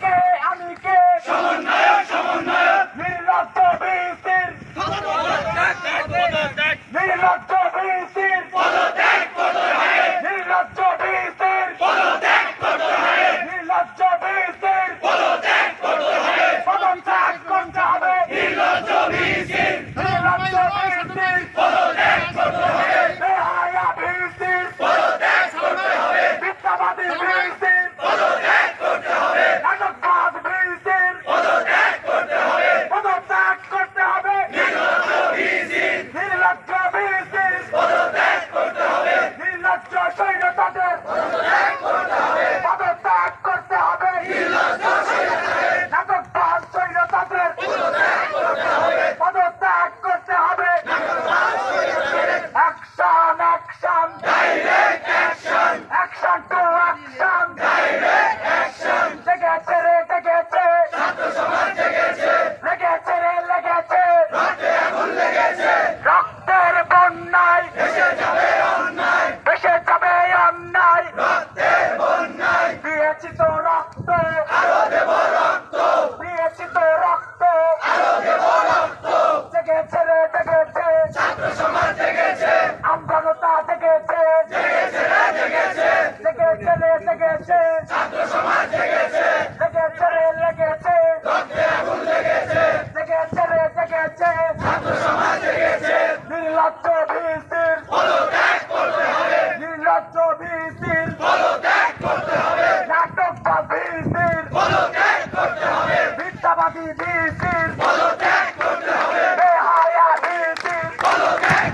Hey! ছাত্রবৃত্তির ত্যাগ করতে হবে। নাটক ছাত্রবৃত্তির ত্যাগ করতে করতে হবে। বেহায়া বৃত্তির ত্যাগ